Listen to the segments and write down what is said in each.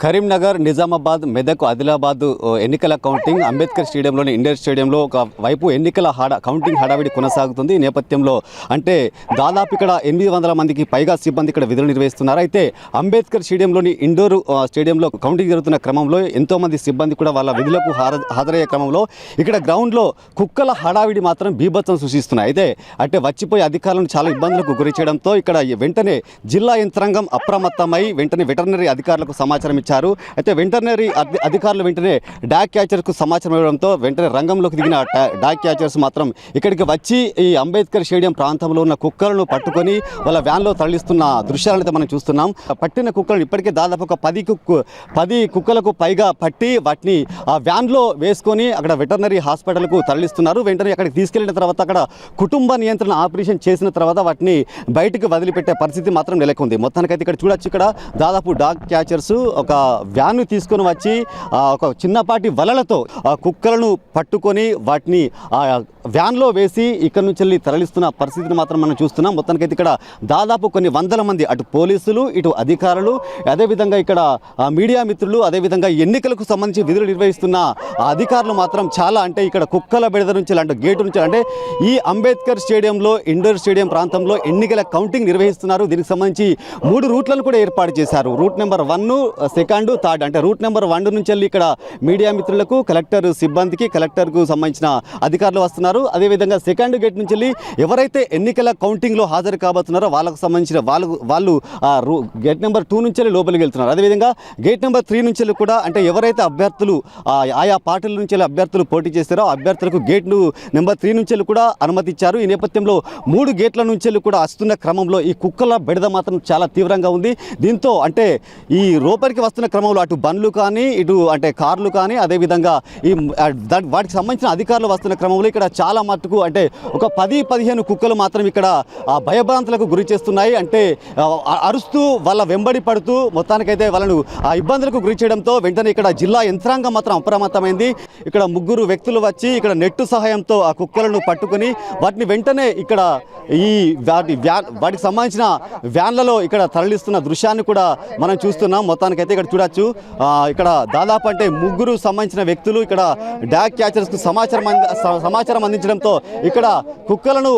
కరీంనగర్ నిజామాబాద్ మెదక్ ఆదిలాబాద్ ఎన్నికల కౌంటింగ్ అంబేద్కర్ స్టేడియంలోని ఇండోర్ స్టేడియంలో ఒక వైపు ఎన్నికల హడ కౌంటింగ్ హడావిడి కొనసాగుతుంది. ఈ నేపథ్యంలో అంటే దాదాపు ఇక్కడ ఎనిమిది వందల మందికి పైగా సిబ్బంది ఇక్కడ విధులు నిర్వహిస్తున్నారు. అయితే అంబేద్కర్ స్టేడియంలోని ఇండోర్ స్టేడియంలో కౌంటింగ్ జరుగుతున్న క్రమంలో ఎంతోమంది సిబ్బంది కూడా వాళ్ళ విధులకు హార- హాజరయ్యే క్రమంలో ఇక్కడ గ్రౌండ్లో కుక్కల హడావిడి మాత్రం బీభత్సం సృష్టిస్తున్నాయి. అయితే అంటే వచ్చిపోయే అధికారులను చాలా ఇబ్బందులకు గురి చేయడంతో ఇక్కడ వెంటనే జిల్లా యంత్రాంగం అప్రమత్తమై వెంటనే వెటర్నరీ అధికారులకు సమాచారం ఇచ్చారు అయితే వెంటనరీ అధికారులు వెంటనే డాక్ క్యాచర్కు సమాచారం ఇవ్వడంతో వెంటనే రంగంలోకి దిగిన డాగ్ డాక్ క్యాచర్స్ మాత్రం ఇక్కడికి వచ్చి ఈ అంబేద్కర్ స్టేడియం ప్రాంతంలో ఉన్న కుక్కలను పట్టుకొని వాళ్ళ వ్యాన్లో తరలిస్తున్న దృశ్యాలను అయితే మనం చూస్తున్నాం. పట్టిన కుక్కలను ఇప్పటికే దాదాపు ఒక పది కుక్కు పది కుక్కలకు పైగా పట్టి వాటిని ఆ వ్యాన్లో వేసుకొని అక్కడ వెటర్నరీ హాస్పిటల్కు తరలిస్తున్నారు. వెంటనే అక్కడికి తీసుకెళ్ళిన తర్వాత అక్కడ కుటుంబ నియంత్రణ ఆపరేషన్ చేసిన తర్వాత వాటిని బయటకు వదిలిపెట్టే పరిస్థితి మాత్రం నెలకొంది. మొత్తానికైతే ఇక్కడ చూడొచ్చు. ఇక్కడ దాదాపు డాగ్ క్యాచర్స్ ఒక వ్యాన్ తీసుకొని వచ్చి ఒక చిన్నపాటి వలలతో ఆ కుక్కలను పట్టుకొని వాటిని వ్యాన్లో వేసి ఇక్కడ నుంచి వెళ్ళి తరలిస్తున్న పరిస్థితిని మాత్రం మనం చూస్తున్నాం. మొత్తానికైతే ఇక్కడ దాదాపు కొన్ని వందల మంది అటు పోలీసులు ఇటు అధికారులు అదేవిధంగా ఇక్కడ మీడియా మిత్రులు అదేవిధంగా ఎన్నికలకు సంబంధించి విధులు నిర్వహిస్తున్న అధికారులు మాత్రం చాలా అంటే ఇక్కడ కుక్కల బెడద నుంచి అంటే గేటు నుంచి అంటే ఈ అంబేద్కర్ స్టేడియంలో ఇండోర్ స్టేడియం ప్రాంతంలో ఎన్నికల కౌంటింగ్ నిర్వహిస్తున్నారు. దీనికి సంబంధించి మూడు రూట్లను కూడా ఏర్పాటు చేశారు. Route number one second third. అంటే రూట్ నెంబర్ వన్ నుంచి వెళ్ళి ఇక్కడ మీడియా మిత్రులకు కలెక్టర్ సిబ్బందికి కలెక్టర్కు సంబంధించిన అధికారులు వస్తున్నారు. అదేవిధంగా సెకండ్ గేట్ నుంచి వెళ్ళి ఎవరైతే ఎన్నికల కౌంటింగ్లో హాజరు కాబోతున్నారో వాళ్ళకు సంబంధించిన వాళ్ళు వాళ్ళు రూ గేట్ నెంబర్ టూ నుంచి వెళ్ళి లోపలికి వెళ్తున్నారు. అదేవిధంగా గేట్ నెంబర్ త్రీ నుంచి వెళ్ళి కూడా అంటే ఎవరైతే అభ్యర్థులు ఆ, ఆయా పార్టీల నుంచి వెళ్ళి అభ్యర్థులు పోటీ చేస్తారో అభ్యర్థులకు గేట్ నెంబర్ త్రీ నుంచి వెళ్ళి కూడా అనుమతి ఇచ్చారు ఈ నేపథ్యంలో మూడు గేట్ల నుంచి వెళ్ళి కూడా వస్తున్న క్రమంలో ఈ కుక్కల బెడద మాత్రం చాలా తీవ్రంగా ఉంది. దీంతో అంటే ఈ రూపరికి వస్తున్న క్రమంలో అటు బండ్లు కానీ ఇటు అంటే కార్లు కానీ అదేవిధంగా ఈ వాటికి సంబంధించిన అధికారులు వస్తున్న క్రమంలో ఇక్కడ చాలా మట్టుకు అంటే ఒక పది పదిహేను కుక్కలు మాత్రం ఇక్కడ ఆ భయభ్రాంతులకు గురి చేస్తున్నాయి. అంటే అరుస్తూ వాళ్ళ వెంబడి పడుతూ మొత్తానికైతే వాళ్ళను ఆ ఇబ్బందులకు గురి చేయడంతో వెంటనే ఇక్కడ జిల్లా యంత్రాంగం మాత్రం అప్రమత్తమైంది. ఇక్కడ ముగ్గురు వ్యక్తులు వచ్చి ఇక్కడ నెట్టు సహాయంతో ఆ కుక్కలను పట్టుకొని వాటిని వెంటనే ఇక్కడ ఈ వాటి వ్యాన్ వాటికి సంబంధించిన వ్యాన్లలో ఇక్కడ తరలిస్తున్న దృశ్యాన్ని కూడా మనం చూస్తున్నాం. మొత్తానికైతే ఇక్కడ చూడొచ్చు. ఇక్కడ దాదాపు అంటే ముగ్గురు సంబంధించిన వ్యక్తులు ఇక్కడ డాగ్ క్యాచర్స్కు సమాచారం అంది- స- సమాచారం అందించడంతో ఇక్కడ కుక్కలను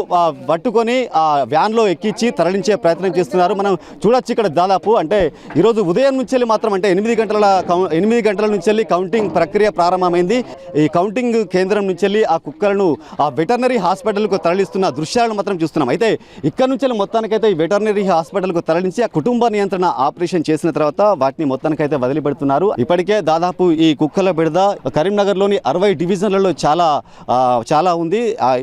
పట్టుకొని ఆ వ్యాన్లో ఎక్కించి తరలించే ప్రయత్నం చేస్తున్నారు. మనం చూడొచ్చు ఇక్కడ దాదాపు అంటే ఈరోజు ఉదయం నుంచి వెళ్ళి మాత్రం అంటే ఎనిమిది గంటల ఎనిమిది గంటల నుంచి వెళ్ళి కౌంటింగ్ ప్రక్రియ ప్రారంభమైంది. ఈ కౌంటింగ్ కేంద్రం నుంచి వెళ్ళి ఆ కుక్కలను ఆ వెటర్నరీ హాస్పిటల్కు తరలిస్తున్న దృశ్యాలను మాత్రం చూస్తున్నాం. అయితే ఇక్కడ నుంచి వెళ్ళి మొత్తానికైతే ఈ వెటర్నరీ హాస్పిటల్కు తరలించి ఆ కుటుంబ నియంత్రణ ఆపరేషన్ చేసిన తర్వాత వాటిని మొత్తానికి అయితే వదిలిపెడుతున్నారు. ఇప్పటికే దాదాపు ఈ కుక్కల బిడద కరీంనగర్లోని అరవై డివిజన్లలో చాలా చాలా ఉంది.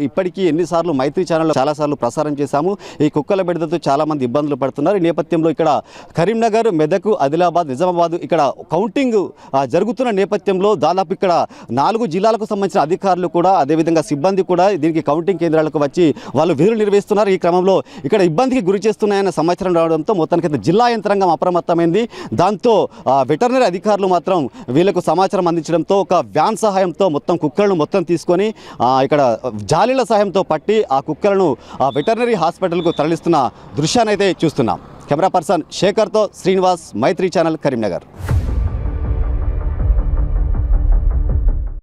ఇప్పటికీ ఎన్నిసార్లు మైత్రి ఛానల్లో చాలాసార్లు ప్రసారం చేశాము. ఈ కుక్కల బిడదతో చాలా మంది ఇబ్బందులు పడుతున్నారు. ఈ నేపథ్యంలో ఇక్కడ కరీంనగర్ మెదక్ ఆదిలాబాద్ నిజామాబాద్ ఇక్కడ కౌంటింగ్ జరుగుతున్న నేపథ్యంలో దాదాపు ఇక్కడ నాలుగు జిల్లాలకు సంబంధించిన అధికారులు కూడా అదేవిధంగా సిబ్బంది కూడా దీనికి కౌంటింగ్ కేంద్రాలకు వచ్చి వాళ్ళు విధులు నిర్వహిస్తున్నారు. ఈ క్రమంలో ఇక్కడ ఇబ్బందికి గురి చేస్తున్నాయన్న సమాచారం రావడంతో మొత్తానికి జిల్లా యంత్రాంగం అప్రమత్తమైంది. దాంతో వెటర్నరీ అధికారులు మాత్రం వీళ్ళకు సమాచారం అందించడంతో ఒక వ్యాన్ సహాయంతో మొత్తం కుక్కలను మొత్తం తీసుకొని ఇక్కడ జాలీల సహాయంతో పట్టి ఆ కుక్కలను ఆ వెటర్నరీ హాస్పిటల్కు తరలిస్తున్న దృశ్యాన్ని అయితే చూస్తున్నాం. కెమెరా పర్సన్ శేఖర్తో శ్రీనివాస్ మైత్రి ఛానల్ కరీంనగర్.